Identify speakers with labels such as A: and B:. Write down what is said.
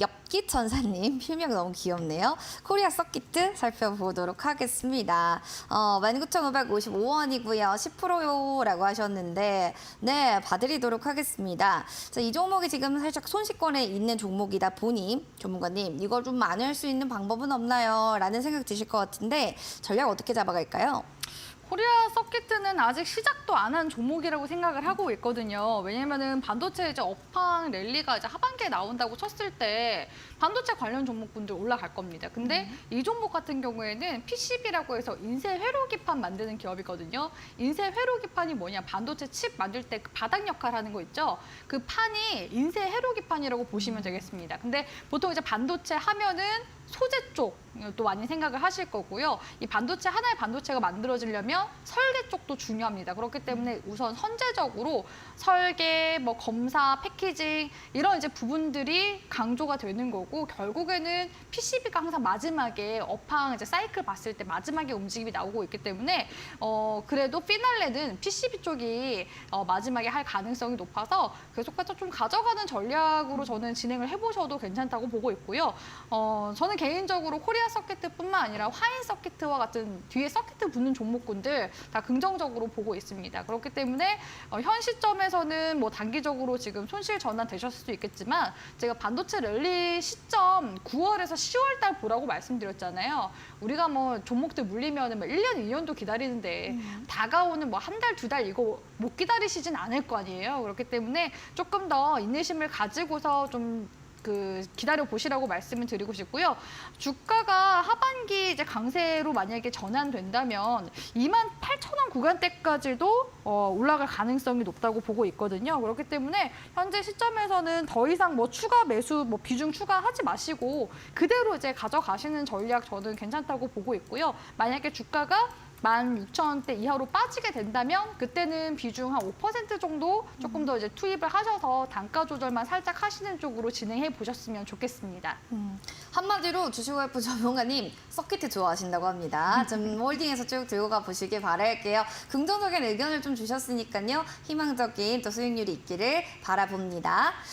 A: 엽기 천사님 필명 너무 귀엽네요. 코리아 서킷트 살펴보도록 하겠습니다. 어, 19,555원이고요. 10%라고 하셨는데 네 봐드리도록 하겠습니다. 자, 이 종목이 지금 살짝 손실권에 있는 종목이다 보니 전문가님 이걸 좀 만회할 수 있는 방법은 없나요? 라는 생각 드실 것 같은데 전략 어떻게 잡아갈까요?
B: 코리아 서킷은 아직 시작도 안 한 종목이라고 생각을 하고 있거든요. 왜냐면은 반도체 이제 업황 랠리가 이제 하반기에 나온다고 쳤을 때 반도체 관련 종목군들 올라갈 겁니다. 근데 이 종목 같은 경우에는 PCB라고 해서 인쇄 회로 기판 만드는 기업이거든요. 인쇄 회로 기판이 뭐냐? 반도체 칩 만들 때 그 바닥 역할 하는 거 있죠? 그 판이 인쇄 회로 기판이라고 보시면 되겠습니다. 근데 보통 이제 반도체 하면은 소재 쪽도 많이 생각을 하실 거고요. 이 반도체 하나의 반도체가 만들어지려면 설계 쪽도 중요합니다. 그렇기 때문에 우선 선제적으로 설계, 뭐 검사, 패키징 이런 이제 부분들이 강조가 되는 거고 결국에는 PCB가 항상 마지막에 업황 이제 사이클 봤을 때 마지막에 움직임이 나오고 있기 때문에 어 그래도 피날레는 PCB 쪽이 어 마지막에 할 가능성이 높아서 계속해서 좀 가져가는 전략으로 저는 진행을 해보셔도 괜찮다고 보고 있고요. 어 저는 개인적으로 코리아 서킷뿐만 아니라 화인 서킷와 같은 뒤에 서킷 붙는 종목군들 다 긍정적으로 보고 있습니다. 그렇기 때문에 어, 현 시점에서는 뭐 단기적으로 지금 손실 전환 되셨을 수도 있겠지만 제가 반도체 랠리 시점 9월에서 10월 달 보라고 말씀드렸잖아요. 우리가 뭐 종목들 물리면은 뭐 1년, 2년도 기다리는데 다가오는 뭐 한 달, 두 달 이거 못 기다리시진 않을 거 아니에요. 그렇기 때문에 조금 더 인내심을 가지고서 좀 그 기다려 보시라고 말씀을 드리고 싶고요. 주가가 하반기 이제 강세로 만약에 전환된다면 2만 8천 원 구간대까지도 어, 올라갈 가능성이 높다고 보고 있거든요. 그렇기 때문에 현재 시점에서는 더 이상 뭐 추가 매수 뭐 비중 추가하지 마시고 그대로 이제 가져가시는 전략 저는 괜찮다고 보고 있고요. 만약에 주가가 16,000원대 이하로 빠지게 된다면 그때는 비중 한 5% 정도 조금 더 이제 투입을 하셔서 단가 조절만 살짝 하시는 쪽으로 진행해 보셨으면 좋겠습니다.
A: 음, 한마디로 주식와이프 전문가님 서킷 좋아하신다고 합니다. 좀 홀딩해서 쭉 들고 가 보시길 바랄게요. 긍정적인 의견을 좀 주셨으니까요. 희망적인 또 수익률이 있기를 바라봅니다.